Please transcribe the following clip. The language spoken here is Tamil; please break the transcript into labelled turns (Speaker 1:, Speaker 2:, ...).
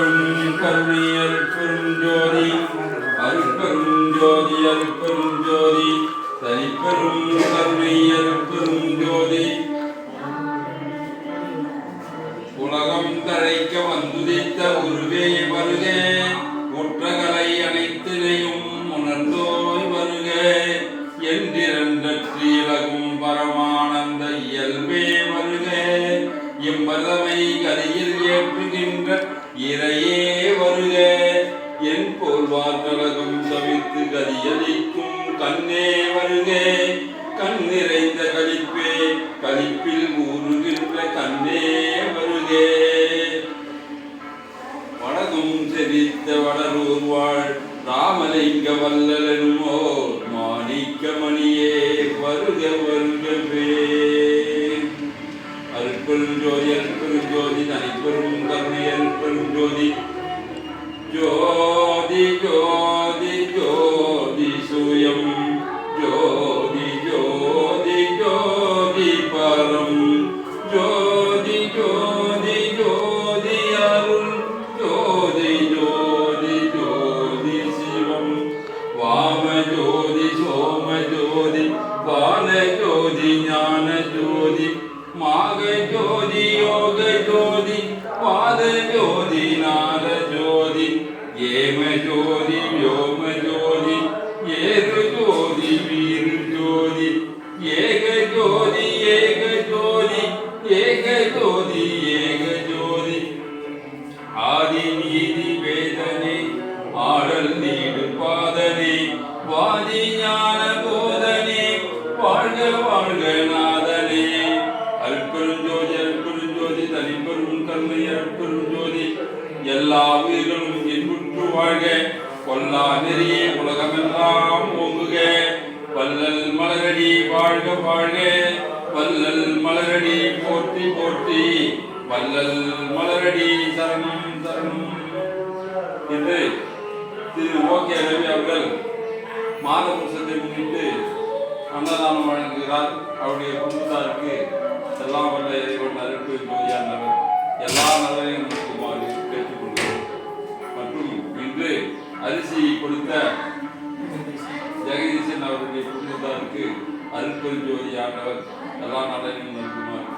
Speaker 1: அருட்பெரும் கருணை அருட்பெரும் ஜோதி அருட்பெரும் ஜோதி அருட்பெரும் ஜோதி தனிப்பெரும் கருணை அருட்பெரும் ஜோதி உலகம் தழைக்க வந்துதித்த உருவே வருகே ஒற்றகலை அனைத்தினையும் உணர்ந்தோய் வருகே. என்றிரண்டற்றிலகும் பரமானந்த இயல்பே வருகே எம்பதமை இறையே வருக. என் போல்வார் கலகம் தவிர்த்து கதியளிக்கும் கண்ணே வருகே. கண் நிறைந்த கழிப்பே கழிப்பில் ஊறுகின்ற கண்ணே வருகே. வடகும் செறித்த வடலூர் வாழ் ராமலிங்க வல்லலனுமோ மாணிக்கமணியே மாணிக்க வருக. அருட்பெரும் ஜோதி அருட்பெரும் ஜோதி தனிப்பெரும் கருணை அருட்பெரும் ஜோதி. ஜோதி ஜோதி ஜோதி சூயம். ஜோதி ஜோதி ஜோதி பரம். ஜோதி ஜோதி ஜோதி அருள். ஜோதி ஜோதி ஜோதி சிவம். வாம ஜோதி சோம ஜோதி பால ஜோதி ஞான ஜோதி. மாக ஜோதி யோக ஜோதி பாத ஜோதி நாத ஜோதி ஏம ஜோதி யோம ஜோதி ஏது ஜோதி வீரு ஜோதி ஏக ஜோதி ஏக ஜோதி ஏக ஜோதி ஏக ஜோதி ஆதி நீதி வேதனை ஆடல் நீடு பாதனை வாதி ஞான போதனை வாழ்க வாழ்க எல்லா உயிர்களும் இன்புற்று வாழ்க. கொல்லா நெறியே உலகமெல்லாம் ஓங்குக. வல்லல் மலரடி வாழ்க வாழ்க. வல்லல் மலரடி போற்றி போற்றி. வல்லல் மலரடி சரணம் சரணம். என்று திரு ஓகே ரவி அவர்கள் மாத புருஷத்தை முன்னிட்டு அன்னதானம் வழங்குகிறார். அவருடைய குடும்பத்தாருக்கு எல்லாம் வல்ல இறைவன் அருட்பு ஜோதியானவர் எல்லா நலனையும் அரிசி கொடுத்த ஜெகதீசன் அவருடைய குடும்பத்தாருக்கு அருட்பெருஞ்சோதியானவர் எல்லா நலனையும் நல்குமார்